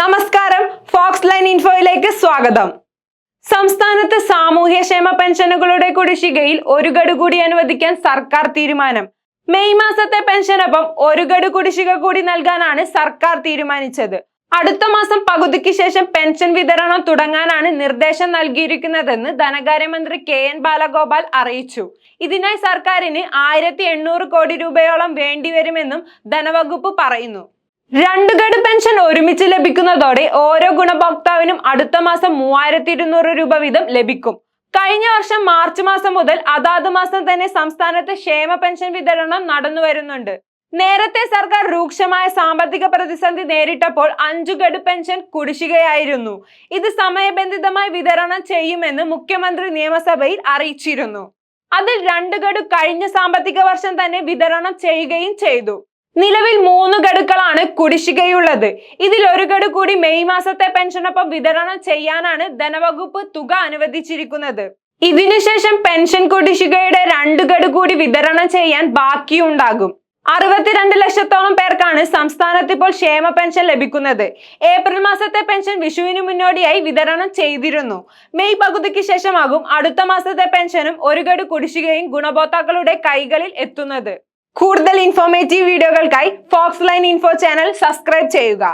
നമസ്കാരം. Fox line ഇൻഫോയിലേക്ക് സ്വാഗതം. സംസ്ഥാനത്ത് സാമൂഹ്യക്ഷേമ പെൻഷനുകളുടെ കുടിശ്ശികയിൽ ഒരു ഗഡു കൂടി അനുവദിക്കാൻ സർക്കാർ തീരുമാനം. മെയ് മാസത്തെ പെൻഷനൊപ്പം ഒരു ഗഡു കുടിശ്ശിക കൂടി നൽകാനാണ് സർക്കാർ തീരുമാനിച്ചത്. അടുത്ത മാസം പകുതിക്ക് ശേഷം പെൻഷൻ വിതരണം തുടങ്ങാനാണ് നിർദ്ദേശം നൽകിയിരിക്കുന്നതെന്ന് ധനകാര്യമന്ത്രി കെ എൻ ബാലഗോപാൽ അറിയിച്ചു. ഇതിനായി സർക്കാരിന് ആയിരത്തി കോടി രൂപയോളം വേണ്ടിവരുമെന്നും ധനവകുപ്പ് പറയുന്നു. രണ്ട് ഗഡ് പെൻഷൻ ഒരുമിച്ച് ലഭിക്കുന്നതോടെ ഓരോ ഗുണഭോക്താവിനും അടുത്ത മാസം മൂവായിരത്തി ഇരുന്നൂറ് രൂപ വീതം ലഭിക്കും. കഴിഞ്ഞ വർഷം മാർച്ച് മാസം മുതൽ അതാത് മാസം തന്നെ സംസ്ഥാനത്ത് ക്ഷേമ പെൻഷൻ വിതരണം നടന്നു വരുന്നുണ്ട്. നേരത്തെ സർക്കാർ രൂക്ഷമായ സാമ്പത്തിക പ്രതിസന്ധി നേരിട്ടപ്പോൾ അഞ്ചു ഗഡു പെൻഷൻ കുടിശ്ശികയായിരുന്നു. ഇത് സമയബന്ധിതമായി വിതരണം ചെയ്യുമെന്ന് മുഖ്യമന്ത്രി നിയമസഭയിൽ അറിയിച്ചിരുന്നു. അതിൽ രണ്ട് ഗഡു കഴിഞ്ഞ സാമ്പത്തിക വർഷം തന്നെ വിതരണം ചെയ്യുകയും ചെയ്തു. നിലവിൽ മൂന്ന് ഗഡുക്കളാണ് കുടിശ്ശികയുള്ളത്. ഇതിൽ ഒരു ഗഡു കൂടി മെയ് മാസത്തെ പെൻഷനൊപ്പം വിതരണം ചെയ്യാനാണ് ധനവകുപ്പ് തുക അനുവദിച്ചിരിക്കുന്നത്. ഇതിനുശേഷം പെൻഷൻ കുടിശ്ശികയുടെ രണ്ട് ഗഡു കൂടി വിതരണം ചെയ്യാൻ ബാക്കിയുണ്ടാകും. അറുപത്തിരണ്ട് ലക്ഷത്തോളം പേർക്കാണ് സംസ്ഥാനത്ത് ഇപ്പോൾ ക്ഷേമ പെൻഷൻ ലഭിക്കുന്നത്. ഏപ്രിൽ മാസത്തെ പെൻഷൻ വിഷുവിന് മുന്നോടിയായി വിതരണം ചെയ്തിരുന്നു. മെയ് പകുതിക്ക് ശേഷമാകും അടുത്ത മാസത്തെ പെൻഷനും ഒരു ഗഡു കുടിശ്ശികയും ഗുണഭോക്താക്കളുടെ കൈകളിൽ എത്തുന്നത്. കൂടുതൽ ഇൻഫോർമേറ്റീവ് വീഡിയോകൾക്കായി Fox line info channel subscribe ചെയ്യുക.